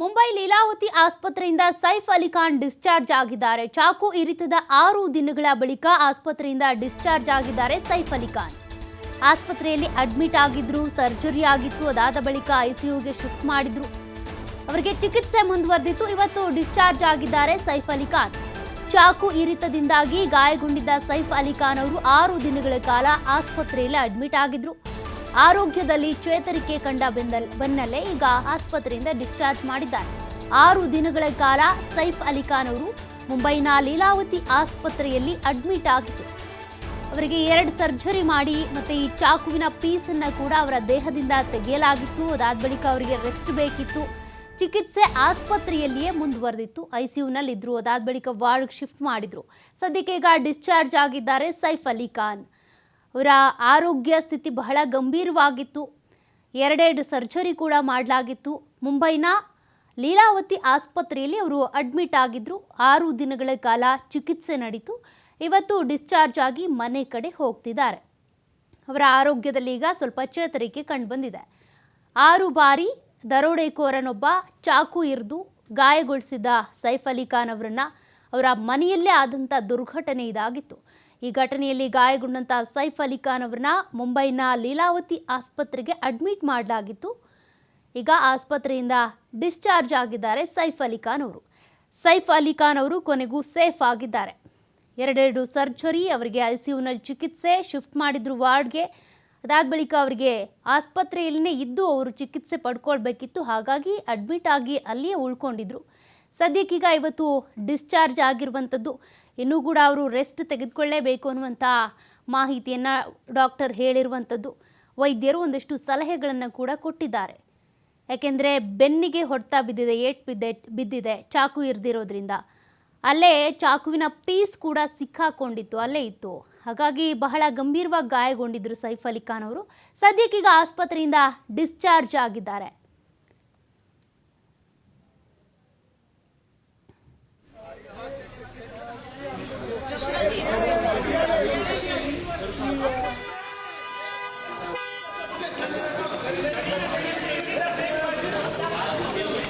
ಮುಂಬೈ ಲೀಲಾವತಿ ಆಸ್ಪತ್ರೆಯಿಂದ ಸೈಫ್ ಅಲಿ ಖಾನ್ ಡಿಸ್ಚಾರ್ಜ್ ಆಗಿದ್ದಾರೆ. ಚಾಕು ಇರಿತದ ಆರು ದಿನಗಳ ಬಳಿಕ ಆಸ್ಪತ್ರೆಯಿಂದ ಡಿಸ್ಚಾರ್ಜ್ ಆಗಿದ್ದಾರೆ ಸೈಫ್ ಅಲಿ ಖಾನ್. ಆಸ್ಪತ್ರೆಯಲ್ಲಿ ಅಡ್ಮಿಟ್ ಆಗಿದ್ರು, ಸರ್ಜರಿ ಆಗಿತ್ತು, ಅದಾದ ಬಳಿಕ ಐಸಿಯುಗೆ ಶಿಫ್ಟ್ ಮಾಡಿದ್ರು. ಅವರಿಗೆ ಚಿಕಿತ್ಸೆ ಮುಂದುವರೆದಿತ್ತು, ಇವತ್ತು ಡಿಸ್ಚಾರ್ಜ್ ಆಗಿದ್ದಾರೆ ಸೈಫ್ ಅಲಿ ಖಾನ್. ಚಾಕು ಇರಿತದಿಂದಾಗಿ ಗಾಯಗೊಂಡಿದ್ದ ಸೈಫ್ ಅಲಿ ಖಾನ್ ಅವರು ಆರು ದಿನಗಳ ಕಾಲ ಆಸ್ಪತ್ರೆಯಲ್ಲಿ ಅಡ್ಮಿಟ್ ಆಗಿದ್ರು. ಆರೋಗ್ಯದಲ್ಲಿ ಚೇತರಿಕೆ ಕಂಡ ಬೆನ್ನಲ್- ಬೆನ್ನಲ್ಲೇ ಈಗ ಆಸ್ಪತ್ರೆಯಿಂದ ಡಿಸ್ಚಾರ್ಜ್ ಮಾಡಿದ್ದಾರೆ. ಆರು ದಿನಗಳ ಕಾಲ ಸೈಫ್ ಅಲಿ ಖಾನ್ ಅವರು ಮುಂಬೈನ ಲೀಲಾವತಿ ಆಸ್ಪತ್ರೆಯಲ್ಲಿ ಅಡ್ಮಿಟ್ ಆಗಿತ್ತು ಅವರಿಗೆ ಎರಡು ಸರ್ಜರಿ ಮಾಡಿ ಮತ್ತೆ ಈ ಚಾಕುವಿನ ಪೀಸನ್ನ ಕೂಡ ಅವರ ದೇಹದಿಂದ ತೆಗೆಯಲಾಗಿತ್ತು. ಅದಾದ ಬಳಿಕ ಅವರಿಗೆ ರೆಸ್ಟ್ ಬೇಕಿತ್ತು. ಚಿಕಿತ್ಸೆ ಆಸ್ಪತ್ರೆಯಲ್ಲಿಯೇ ಮುಂದುವರೆದಿತ್ತು. ಐಸಿಯುನಲ್ಲಿ ಯುನಲ್ಲಿದ್ದರು ಅದಾದ ಬಳಿಕ ವಾರ್ಡ್ ಶಿಫ್ಟ್ ಮಾಡಿದ್ರು. ಸದ್ಯಕ್ಕೆ ಈಗ ಡಿಸ್ಚಾರ್ಜ್ ಆಗಿದ್ದಾರೆ ಸೈಫ್ ಅಲಿ ಖಾನ್. ಅವರ ಆರೋಗ್ಯ ಸ್ಥಿತಿ ಬಹಳ ಗಂಭೀರವಾಗಿತ್ತು. ಎರಡೆರಡು ಸರ್ಜರಿ ಕೂಡ ಮಾಡಲಾಗಿತ್ತು. ಮುಂಬೈನ ಲೀಲಾವತಿ ಆಸ್ಪತ್ರೆಯಲ್ಲಿ ಅವರು ಅಡ್ಮಿಟ್ ಆಗಿದ್ರು. ಆರು ದಿನಗಳ ಕಾಲ ಚಿಕಿತ್ಸೆ ನಡೀತು. ಇವತ್ತು ಡಿಸ್ಚಾರ್ಜ್ ಆಗಿ ಮನೆ ಕಡೆ ಹೋಗ್ತಿದ್ದಾರೆ. ಅವರ ಆರೋಗ್ಯದಲ್ಲಿ ಈಗ ಸ್ವಲ್ಪ ಚೇತರಿಕೆ ಕಂಡುಬಂದಿದೆ. ಆರು ಬಾರಿ ದರೋಡೆಕೋರನೊಬ್ಬ ಚಾಕು ಇರಿದು ಗಾಯಗೊಳಿಸಿದ ಸೈಫ್ ಅಲಿ ಖಾನ್ ಅವರನ್ನು ಅವರ ಮನೆಯಲ್ಲೇ ಆದಂಥ ದುರ್ಘಟನೆ ಇದಾಗಿತ್ತು. ಈ ಘಟನೆಯಲ್ಲಿ ಗಾಯಗೊಂಡಂಥ ಸೈಫ್ ಅಲಿ ಖಾನ್ ಅವರನ್ನ ಮುಂಬೈನ ಲೀಲಾವತಿ ಆಸ್ಪತ್ರೆಗೆ ಅಡ್ಮಿಟ್ ಮಾಡಲಾಗಿತ್ತು. ಈಗ ಆಸ್ಪತ್ರೆಯಿಂದ ಡಿಸ್ಚಾರ್ಜ್ ಆಗಿದ್ದಾರೆ ಸೈಫ್ ಅಲಿ ಖಾನ್ ಅವರು. ಸೈಫ್ ಅಲಿ ಖಾನ್ ಅವರು ಕೊನೆಗೂ ಸೇಫ್ ಆಗಿದ್ದಾರೆ. ಎರಡೆರಡು ಸರ್ಜರಿ, ಅವರಿಗೆ ಐ ಸಿ ಯುನಲ್ಲಿ ಚಿಕಿತ್ಸೆ, ಶಿಫ್ಟ್ ಮಾಡಿದ್ರು ವಾರ್ಡ್ಗೆ. ಅದಾದ ಬಳಿಕ ಅವರಿಗೆ ಆಸ್ಪತ್ರೆಯಲ್ಲೇ ಇದ್ದು ಅವರು ಚಿಕಿತ್ಸೆ ಪಡ್ಕೊಳ್ಬೇಕಿತ್ತು. ಹಾಗಾಗಿ ಅಡ್ಮಿಟ್ ಆಗಿ ಅಲ್ಲಿಯೇ ಉಳ್ಕೊಂಡಿದ್ರು. ಸದ್ಯಕ್ಕೀಗ ಇವತ್ತು ಡಿಸ್ಚಾರ್ಜ್ ಆಗಿರುವಂಥದ್ದು ಇನ್ನೂ ಕೂಡ ಅವರು ರೆಸ್ಟ್ ತೆಗೆದುಕೊಳ್ಳೇಬೇಕು ಅನ್ನುವಂಥ ಮಾಹಿತಿಯನ್ನು ಡಾಕ್ಟರ್ ಹೇಳಿರುವಂಥದ್ದು. ವೈದ್ಯರು ಒಂದಷ್ಟು ಸಲಹೆಗಳನ್ನು ಕೂಡ ಕೊಟ್ಟಿದ್ದಾರೆ. ಯಾಕೆಂದರೆ ಬೆನ್ನಿಗೆ ಹೊಡೆತ ಬಿದ್ದಿದೆ, ಏಟ್ ಬಿದ್ದೆ, ಬಿದ್ದಿದೆ, ಚಾಕು ಇರ್ದಿರೋದ್ರಿಂದ. ಅಲ್ಲೇ ಚಾಕುವಿನ ಪೀಸ್ ಕೂಡ ಸಿಕ್ಕಾಕೊಂಡಿತ್ತು, ಅಲ್ಲೇ ಇತ್ತು. ಹಾಗಾಗಿ ಬಹಳ ಗಂಭೀರವಾಗಿ ಗಾಯಗೊಂಡಿದ್ದರು ಸೈಫ್ ಅಲಿ ಖಾನ್ ಅವರು. ಸದ್ಯಕ್ಕೀಗ ಆಸ್ಪತ್ರೆಯಿಂದ ಡಿಸ್ಚಾರ್ಜ್ ಆಗಿದ್ದಾರೆ. Thank you.